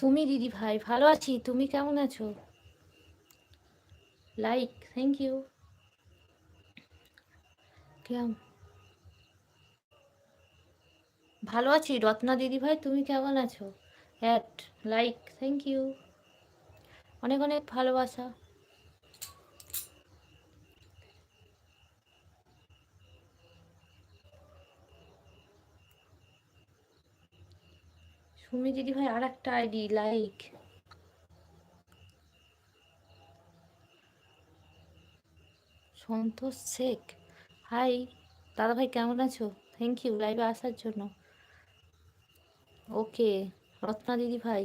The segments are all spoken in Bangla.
সুমি দিদি ভাই, ভালো আছি। তুমি কেমন আছো? লাইক থ্যাংক ইউ কেমন ভালো আছি। রত্না দিদি ভাই, তুমি কেমন আছো? অ্যাট লাইক থ্যাংক ইউ অনেক অনেক ভালোবাসা। সুমি দিদি ভাই আর একটা ID like Santosh Sheikh. Hi দাদা ভাই কেমন আছো? থ্যাংক ইউ লাইভে আসার জন্য। ওকে রত্না দিদি ভাই।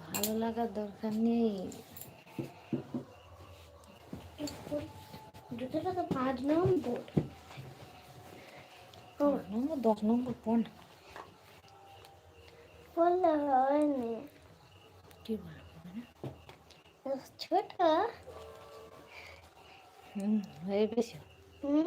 ভালো লাগার দরকার নেই। টাকা পাঁচ নম্বর। নম্বর দশ নম্বর পণ বললে হয়নি। কি বলব ছোট হুম হয়ে বেশি হুম।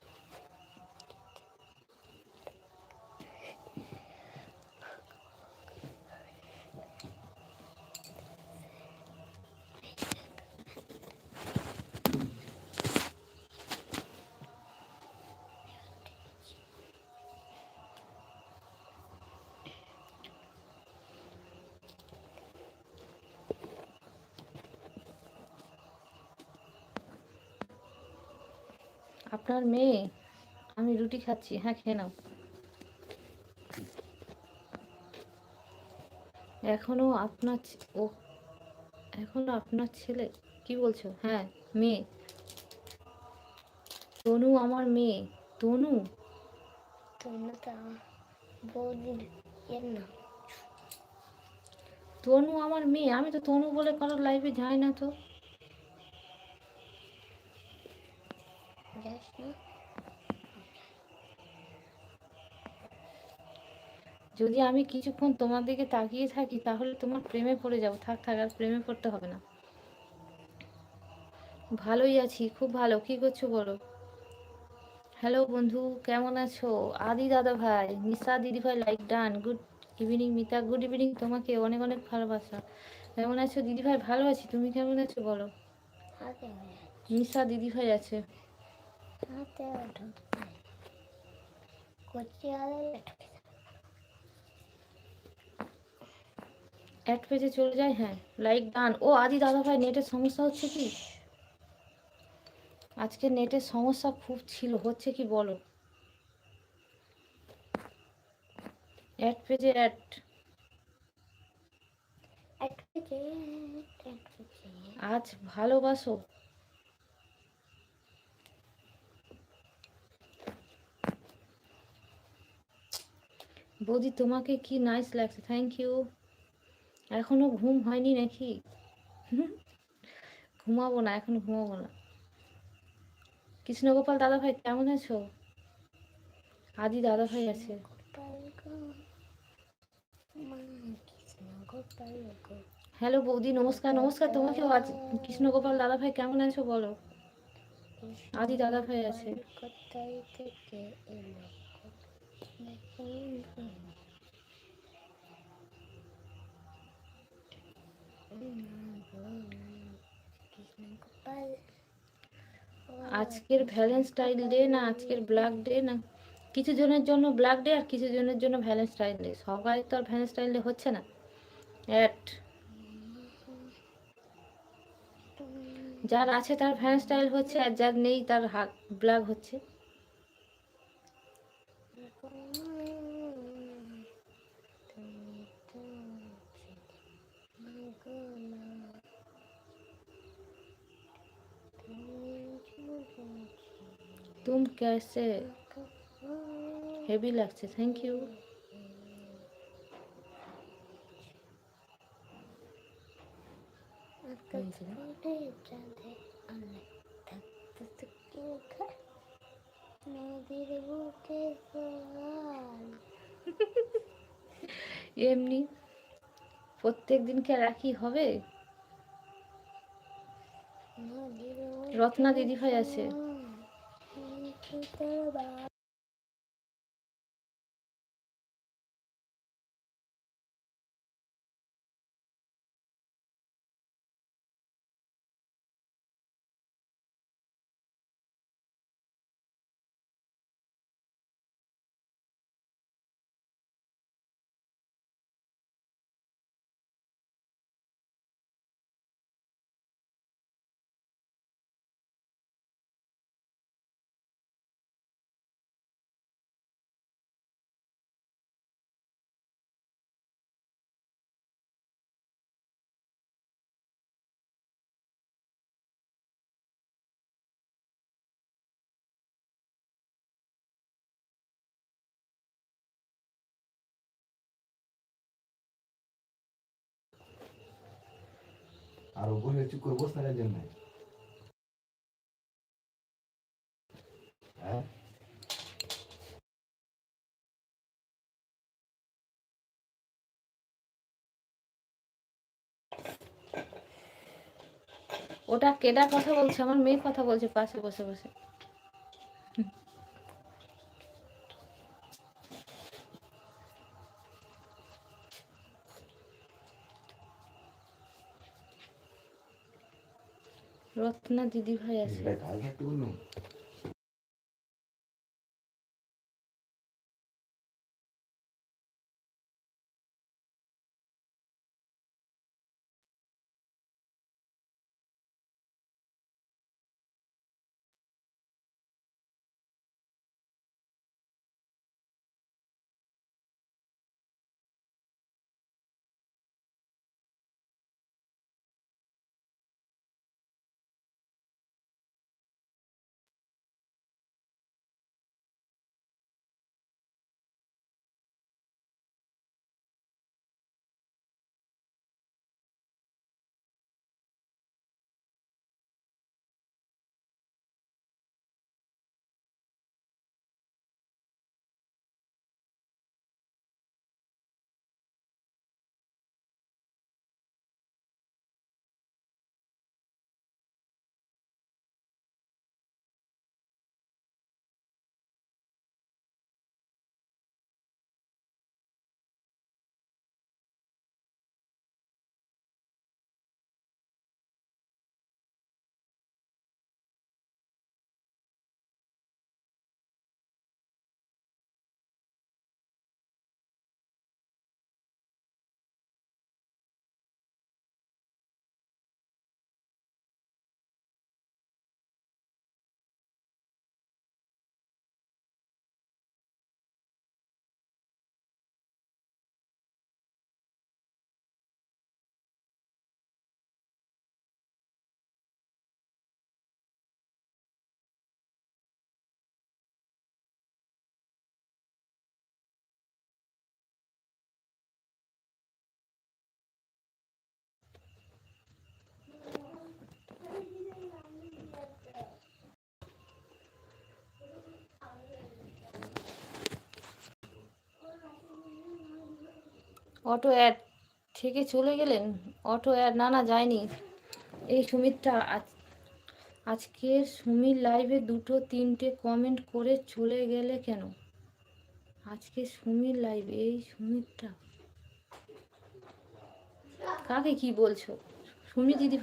আপনার মেয়ে? আমি রুটি খাচ্ছি হ্যাঁ খেয়ে নাও। এখনও আপনার ও এখনও আপনার ছেলে কি বলছো? হ্যাঁ মেয়ে। তনু আমার মেয়ে তনু। তনু আমার মেয়ে আমি তো তনু বলে কারোর লাইফে যাই না তো যাস না যদি আমি কিছুক্ষণ তোমার দিকে তাকিয়ে থাকি তাহলে তোমার প্রেমে পড়ে যাব। থাক থাক আর প্রেমে পড়তে হবে না। ভালোই আছি খুব ভালো। কি করছ বলো? হ্যালো বন্ধু কেমন আছো? আদি দাদা ভাই নিশা দিদি ভাই like done good evening Mita. Good evening তোমাকে অনেক অনেক ভালোবাসা। কেমন আছো? দিদি ভাই ভালো আছি। তুমি কেমন আছো বলো? নিশা দিদি ভাই আছে। হাতে ঢুকতে কচি আলে ঢুকে অ্যাড পেজে চলে যায় হ্যাঁ। লাইক ডান ও আদি দাদা ভাই নেটের সমস্যা হচ্ছে কি? আজকে নেটের সমস্যা খুব ছিল হচ্ছে কি বলো? অ্যাড পেজে অ্যাড আজ ভালোবাসো। বৌদি, তোমাকে কি নাইস লাগছে? থ্যাংক ইউ এখনও ঘুম হয়নি নাকি? ঘুমাবো না, এখন ঘুমাবো না। কৃষ্ণগোপাল দাদা ভাই কেমন আছো? আদি দাদা ভাই আছে। হ্যালো বৌদি, নমস্কার নমস্কার। তোমাকেও আজ কৃষ্ণগোপাল দাদা ভাই কেমন আছো বলো? আদি দাদা ভাই আছে। আজকের ভ্যালেন্টাইন ডে না, আজকের ব্ল্যাক ডে না? কিছু জনের জন্য ব্ল্যাক ডে আর কিছু জনের জন্য ভ্যালেন্টাইন ডে সবাই তো আর ভ্যালেন্টাইন ডে হচ্ছে না। অ্যাট যার আছে তার ভ্যালেন্টাইন হচ্ছে আর যার নেই তার ব্ল্যাক হচ্ছে। তুম कैसे হেভি লাগছে থ্যাংক ইউ এমনি প্রত্যেক দিনকে রাখি হবে? রত্না দিদি ভাই আছে। বুকে আর বসে চুপ করে বসে থাকার জন্য। হ্যাঁ? ওটা কেডা কথা বলছে? আমার মেয়ে কথা বলছে পাশে, বসে বসে। রত্না দিদি ভাই আছে অটো অ্যাড থেকে চলে গেলেন। অটো অ্যাড না না যায়নি। এই সুমিতটা আজ আজকের সুমির লাইভে দুটো তিনটে কমেন্ট করে চলে গেলে কেন? আজকে সুমির লাইভে এই সুমিতটা। কাকে কি বলছো? সুমি দিদি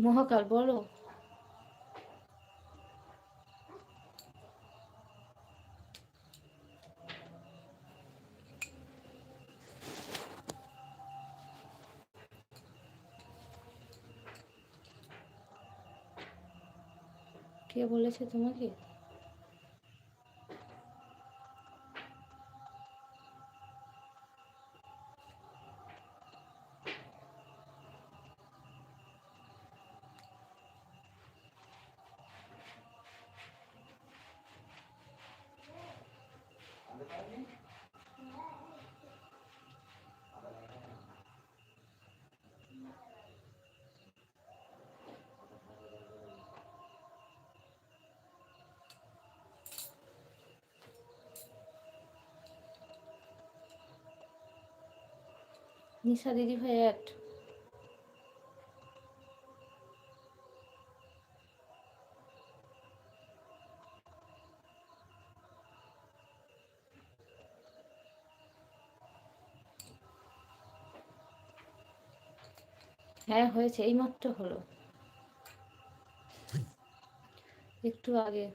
মহাকাল বলো। কে বলেছে তোমাকে? নিশা দিদি ভাই অ্যাড হ্যাঁ হয়েছে এইমাত্র হলো। একটু আগে।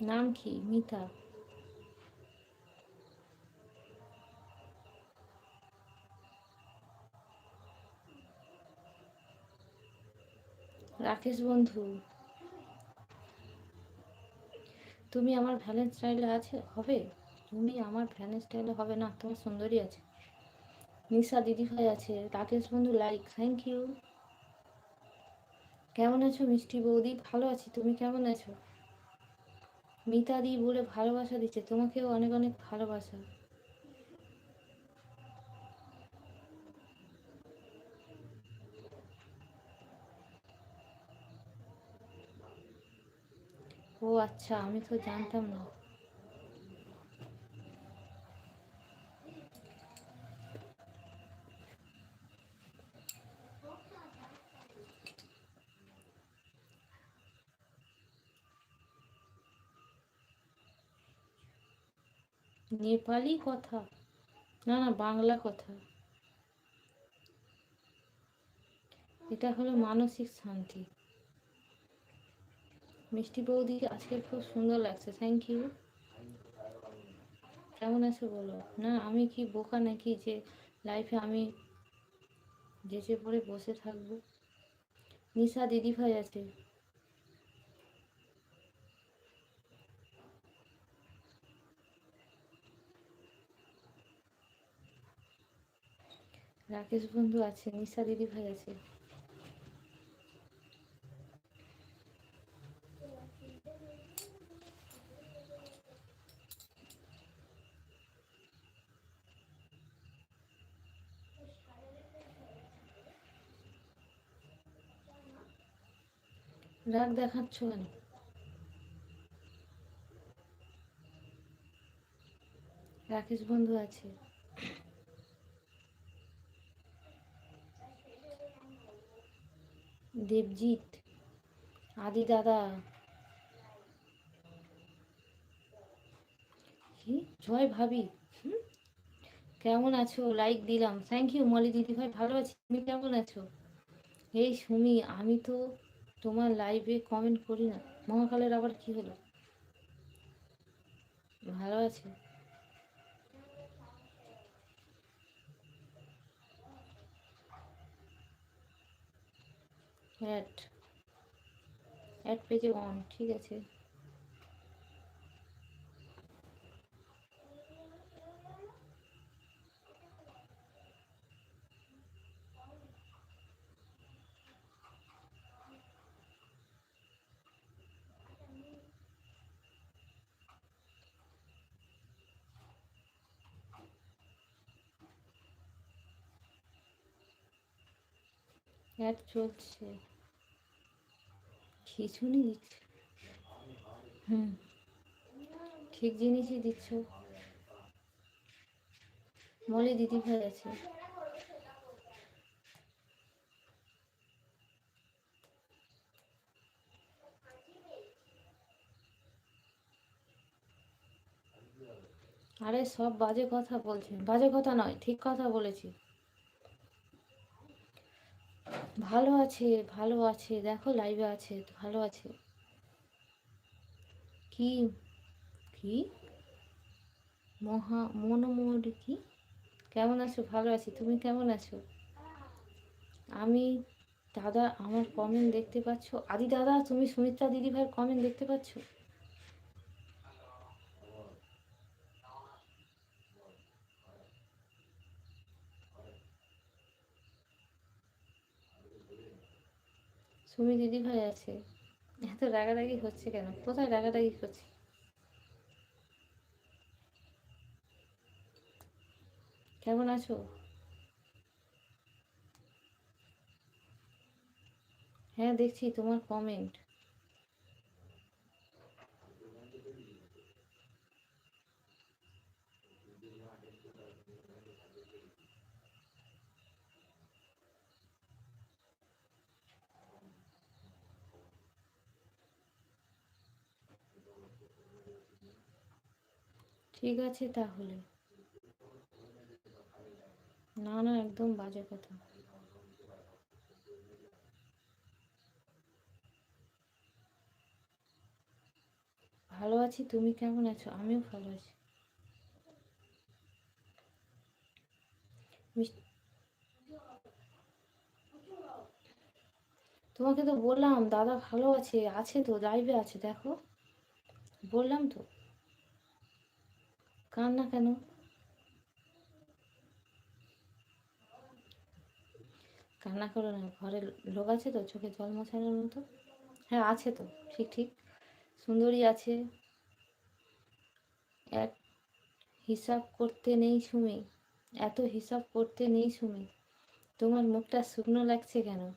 নাম কি? মিতা। রাকেশ বন্ধু। তুমি আমার ভ্যালেন্স স্টাইলে আছে? হবে? তুমি আমার ভ্যালেন্স স্টাইলে হবে না, তোমার সুন্দরী আছে। নিশা দিদিভাই আছে। রাকেশ বন্ধু লাইক থ্যাংক ইউ কেমন আছো মিষ্টি বৌদি? ভালো আছি, তুমি কেমন আছো? মিতাদি বলে ভালোবাসা দিচ্ছে। তোমাকেও অনেক অনেক ভালোবাসা। ও আচ্ছা আমি তো জানতাম না। নেপালি কথা? না না, বাংলা কথা। এটা হলো মানসিক শান্তি। মিষ্টি বৌদি, আজকে খুব সুন্দর লাগছে। থ্যাংক ইউ কেমন আছো বলো? না, আমি কি বোকা নাকি যে লাইফে আমি যেচে পড়ে বসে থাকব? নিশা দিদি ভাই আছে। রাকেশ বন্ধু আছে নিশা দিদি ভাই আছে। রাগ দেখাচ্ছ কেন? রাকেশ বন্ধু আছে। দেবজিৎ, আদি দাদা। কি? জয় ভাবি? কেমন আছো? লাইক দিলাম। থ্যাংক ইউ মলি দিদি ভাই। ভালো আছি। তুমি কেমন আছো? এই সুমি, আমি তো তোমার লাইভে কমেন্ট করি না। মহাকালের আবার কি হলো? ভালো আছে? অ্যাড অ্যাড পেজে অন ঠিক আছে। অ্যাড চলছে। খিচুনি দিচ্ছ? হুম। ঠিক জিনিসই দিচ্ছ। মলি দিদি ভাই আছে। আরে সব বাজে কথা বলছেন। বাজে কথা নয়, ঠিক কথা বলেছি। ভালো আছে ভালো আছে, দেখো লাইভে আছে, ভালো আছে। কি? কি? মহা মনোমোর কি? কেমন আছো? ভালো আছি। তুমি কেমন আছো? আমি, দাদা, আমার কমেন্ট দেখতে পাচ্ছ। আদি দাদা, তুমি সুমিত্রা দিদি ভাইয়ের কমেন্ট দেখতে পাচ্ছ? সুমি দিদি ভাই আছে? এত রাগারাগি হচ্ছে কেন? কোথায় রাগারাগি করছে কেমন আছো? হ্যাঁ দেখছি তোমার কমেন্ট ঠিক আছে তাহলে। না না, একদম বাজে কথা। ভালো আছি, তুমি কেমন আছো? আমিও ভালো আছি। তোমাকে তো বললাম, দাদা ভালো আছে আছে তো লাইভে আছে, দেখো। বললাম তো। কান্না কেন? কান্না করো না, ঘরে লোক আছে তো, চোখে জল মোছানোর মতো? হ্যাঁ আছে তো, ঠিক ঠিক। সুন্দরী আছে। এক হিসাব করতে নেই সুমি, এত হিসাব করতে নেই সুমি। তোমার মুখটা শুকনো লাগছে কেন?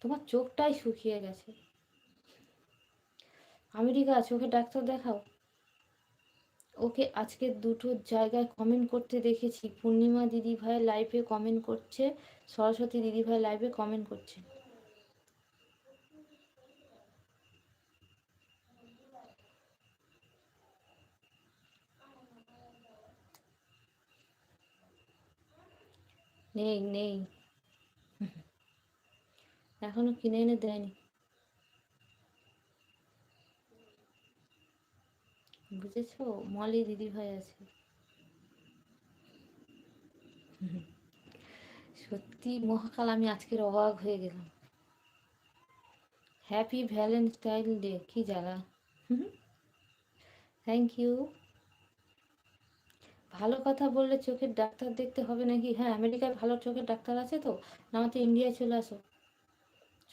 তোমার চোখটাই শুকিয়ে গেছে। আমেরিকা, চোখে ডাক্তার দেখাও। ওকে আজকে দুটো জায়গায় কমেন্ট করতে দেখেছি। পূর্ণিমা দিদি ভাই লাইভে কমেন্ট করছে, সরস্বতী দিদি ভাই লাইভে কমেন্ট করছে। নেই নেই। এখনও কিনে এনে দেয়নি। বুঝেছ? মলি দিদি ভাই আছে। সত্যি মহাকাল, আমি আজকের অবাক হয়ে গেলাম। হ্যাপি ভ্যালেন্টাইন ডে কি জ্বালা। থ্যাংক ইউ ভালো কথা বললে চোখের ডাক্তার দেখতে হবে নাকি? হ্যাঁ আমেরিকায় ভালো চোখের ডাক্তার আছে তো? না তো ইন্ডিয়ায় চলে আসো।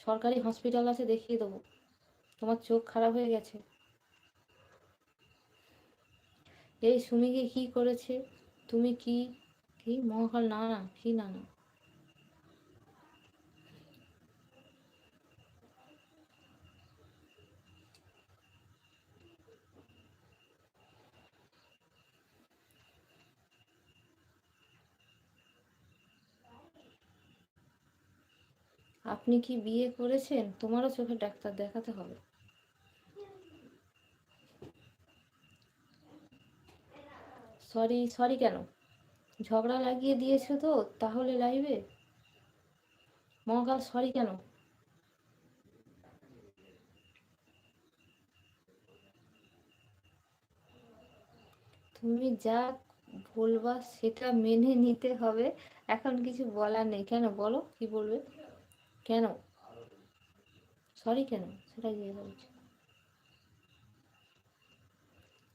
সরকারি হসপিটাল আছে, দেখিয়ে দেবো। তোমার চোখ খারাপ হয়ে গেছে। এই সুমিকে কি করেছে? তুমি কি কি? মহাকাল, না না, কি না না। আপনি কি বিয়ে করেছেন? তোমারও চোখে ডাক্তার দেখাতে হবে। সরি সরি কেন? ঝগড়া লাগিয়ে দিয়েছ তো, তাহলে লাইভে মহাকাল সরি কেন? তুমি যা বলবা সেটা মেনে নিতে হবে। এখন কিছু বলার নেই। কেন? বলো, কি বলবে? কেন? সরি কেন? সেটাই জিজ্ঞাসা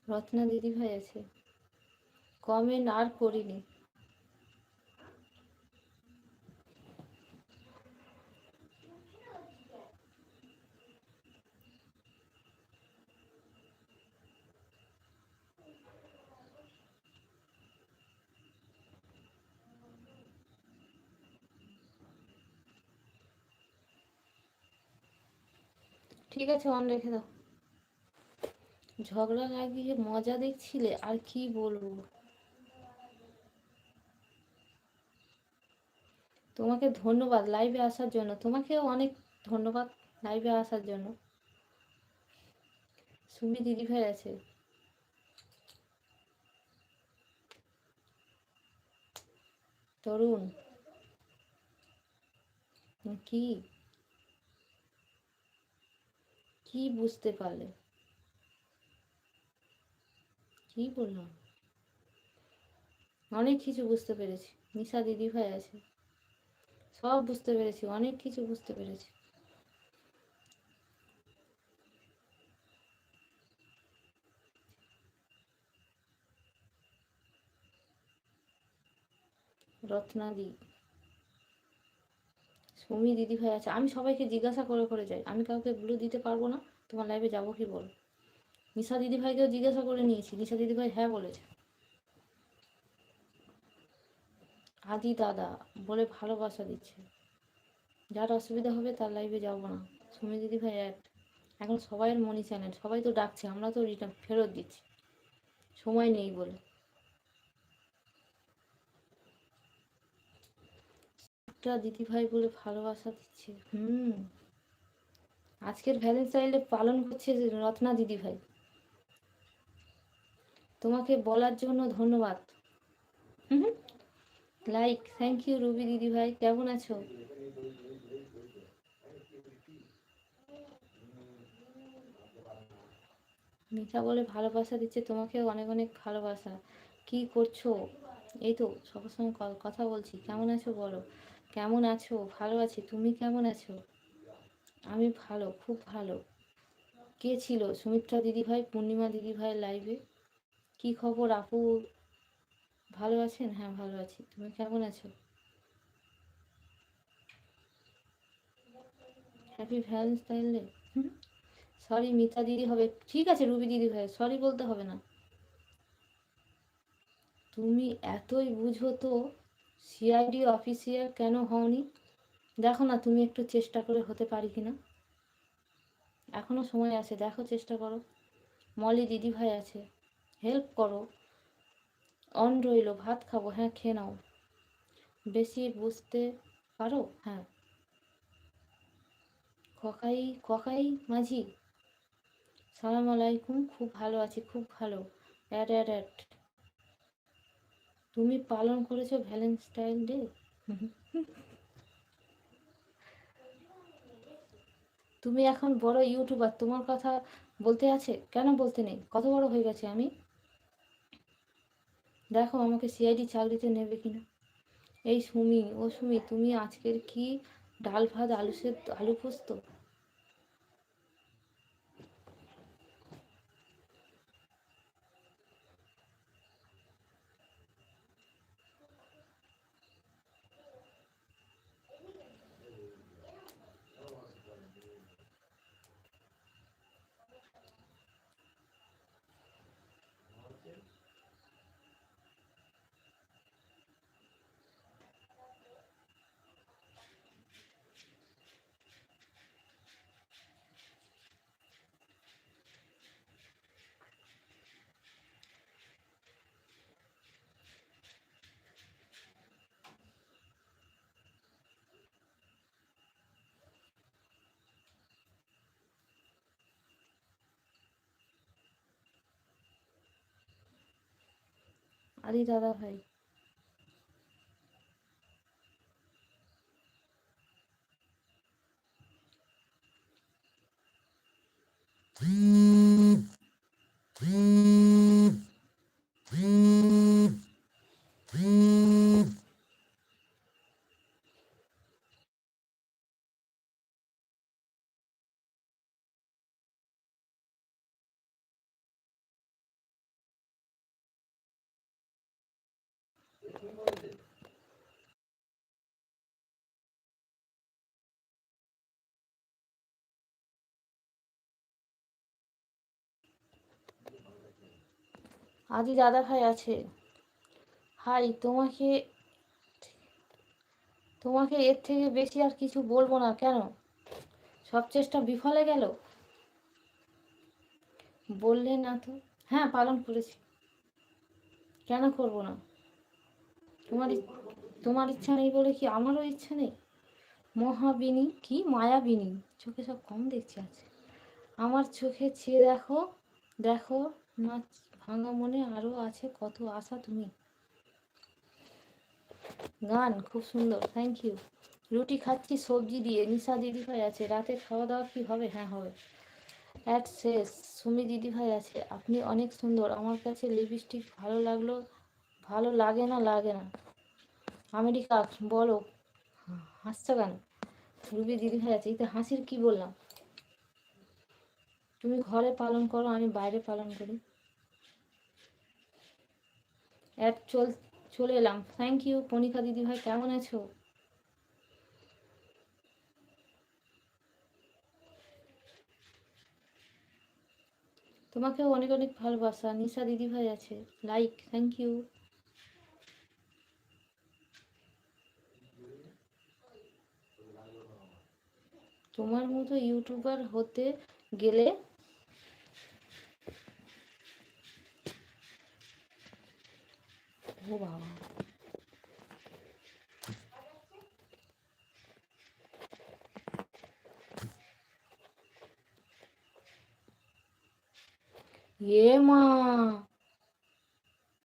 রত্না দিদি ভাই আছে। কমেন্ট আর করিনি। ঠিক আছে, অন রেখে দাও। ঝগড়া লাগিয়ে মজা দেখছিলে, আর কি বলব? তোমাকে ধন্যবাদ লাইভে আসার জন্য। তোমাকেও অনেক ধন্যবাদ লাইভে আসার জন্য। সুমি দিদি ভাই আছে। তরুণ। কি? কি বুঝতে পারলে? কি বললাম? অনেক কিছু বুঝতে পেরেছি। নিশা দিদি ভাই আছে। সব বুঝতে পেরেছি, অনেক কিছু বুঝতে পেরেছি। রত্নাদি। সুমি দিদি ভাই আছে, আমি সবাইকে জিজ্ঞাসা করে করে যাই, আমি কাউকে ব্লু দিতে পারব না, তোমার লাইভে যাব কি বল? নিশা দিদি ভাইকেও জিজ্ঞাসা করে নিয়েছি, নিশা দিদি ভাই হ্যাঁ বলেছে। আদি দাদা বলে ভালোবাসা দিচ্ছে। যার অসুবিধা হবে তার লাইভে যাব না। সুমি দিদি ভাই এক। এখন সবাইয়ের মনি চ্যানেল সবাই তো ডাকছে, আমরা তো রিটার্ন ফেরত দিচ্ছি। সময় নেই বলে। একটা দিদি ভাই বলে ভালোবাসা দিচ্ছে। হুম। আজকের ভ্যালেন্টাইন পালন করছে রত্না দিদি ভাই। তোমাকে বলার জন্য ধন্যবাদ। লাইক থ্যাংক ইউ রুবি দিদি ভাই। কেমন আছো? মিঠা বলে ভালোবাসা দিচ্ছে, তোমাকেও অনেক অনেক ভালোবাসা। কি করছ? এই তো, সবার সঙ্গে কথা বলছি। কেমন আছো বলো? কেমন আছো? ভালো আছি। তুমি কেমন আছো? আমি ভালো, খুব ভালো। কে ছিল? সুমিত্রা দিদি ভাই, পূর্ণিমা দিদি ভাই লাইভে কি খবর? আপু? ভালো আছেন? হ্যাঁ ভালো আছি। তুমি কেমন আছো? Happy Valentine day sorry Mita দিদি হবে। ঠিক আছে, রুবি দিদি ভাই সরি বলতে হবে না। তুমি এতই বুঝো তো সিআইডি অফিসিয়াল কেন হওনি? দেখো না, তুমি একটু চেষ্টা করে হতে পারি কিনা। এখনও সময় আছে, দেখো, চেষ্টা করো। মলি দিদি ভাই আছে হেল্প করো। অন রইল ভাত খাব হ্যাঁ খেয়ে নাও। বেশি বুঝতে পারো? হ্যাঁ। ককাই ককাই মাঝি। সালাম আলাইকুম, খুব ভালো আছি, খুব ভালো। অ্যাড অ্যাড অ্যাড তুমি পালন করেছ ভ্যালেন্টাইন ডে? তুমি এখন বড় ইউটিউবার, তোমার কথা বলতে আছে? কেন বলতে নেই? কত বড় হয়ে গেছে আমি? দেখো আমাকে সিআইডি চাকরিতে নেবে কিনা। এই সুমি, ও সুমি, তুমি আজকের কি ডাল ভাত, আলু সে আলু পোস্ত? আরে দাদা ভাই। আদি দাদা ভাই আছে। হাই, তোমাকে তোমাকে এর থেকে বেশি আর কিছু বলব না কেন? সব চেষ্টা বিফলে গেল? বললে না তো? হ্যাঁ পালন করেছি। কেন করব না? তোমার তোমার ইচ্ছা নেই বলে কি আমারও ইচ্ছা নেই? মহাবিনী কি মায়াবিনী? চোখে সব কম দেখছি আছে আমার চোখে চেয়ে দেখো দেখো না ভাঙা মনে আরও আছে কত আশা তুমি? গান, খুব সুন্দর থ্যাংক ইউ রুটি খাচ্ছি, সবজি দিয়ে, নিশা দিদিভাই আছে, রাতে খাওয়া দাওয়া কি হবে? হ্যাঁ হবে। অ্যাট শেষ, সুমি দিদিভাই আছে, আপনি অনেক সুন্দর, আমার কাছে লিপস্টিক ভালো লাগল, ভালো লাগে না লাগে না। আমেরিকা, বলো। হাসছো কেন? রুবি দিদিভাই আছে তো হাসির কি বললাম? তুমি ঘরে পালন করো, আমি বাইরে পালন করি। অ্যাড চল, চলে এলাম। থ্যাংক ইউ কণিকা দিদিভাই কেমন আছো? তোমাকেও অনেক অনেক ভালোবাসা। নিশা দিদিভাই আছে। লাইক থ্যাংক ইউ তোমার মতো ইউটিউবার হতে গেলে ও বাবা এ মা